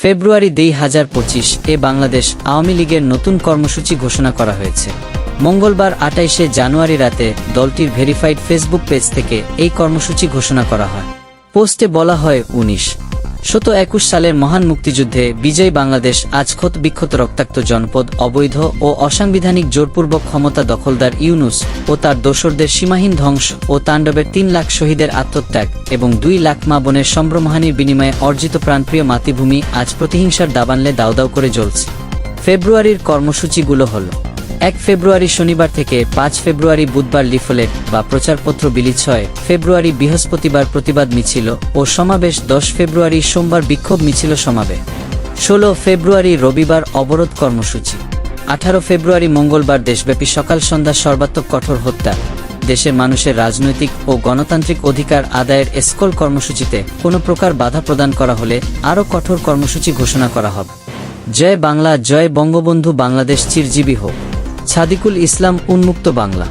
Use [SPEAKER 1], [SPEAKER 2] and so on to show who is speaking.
[SPEAKER 1] ফেব্রুয়ারি দুই হাজার পঁচিশ এ বাংলাদেশ আওয়ামী লীগের নতুন কর্মসূচি ঘোষণা করা হয়েছে। মঙ্গলবার আটাইশে জানুয়ারি রাতে দলটির ভেরিফাইড ফেসবুক পেজ থেকে এই কর্মসূচি ঘোষণা করা হয়। পোস্টে বলা হয়, উনিশ শত একুশ সালের মহান মুক্তিযুদ্ধে বিজয়ী বাংলাদেশ আজ ক্ষত বিক্ষত রক্তাক্ত জনপদ, অবৈধ ও অসাংবিধানিক জোরপূর্বক ক্ষমতা দখলদার ইউনুস ও তার দোসরদের সীমাহীন ধ্বংস ও তাণ্ডবের তিন লাখ শহীদের আত্মত্যাগ এবং দুই লাখ মা বোনের সম্ভ্রমহানির বিনিময়ে অর্জিত প্রাণপ্রিয় মাতৃভূমি আজ প্রতিহিংসার দাবানলে দাউ দাউ করে জ্বলছে। ফেব্রুয়ারির কর্মসূচিগুলো হল এক ফেব্রুয়ারি শনিবার থেকে পাঁচ ফেব্রুয়ারি বুধবার লিফলেট বা প্রচারপত্র বিলি ছয় ফেব্রুয়ারি বৃহস্পতিবার প্রতিবাদ মিছিল ও সমাবেশ দশ ফেব্রুয়ারি সোমবার বিক্ষোভ মিছিল সমাবেশ ষোলো ফেব্রুয়ারি রবিবার অবরোধ কর্মসূচি। আঠারো ফেব্রুয়ারি মঙ্গলবার দেশব্যাপী সকাল সন্ধ্যা সর্বাত্মক কঠোর হত্যা। দেশের মানুষের রাজনৈতিক ও গণতান্ত্রিক অধিকার আদায়ের এসকল কর্মসূচিতে কোনো প্রকার বাধা প্রদান করা হলে আরও কঠোর কর্মসূচি ঘোষণা করা হবে। জয় বাংলা, জয় বঙ্গবন্ধু বাংলাদেশ চিরজীবী হোক। সাদিকুল ইসলাম উন্মুক্ত বাংলা।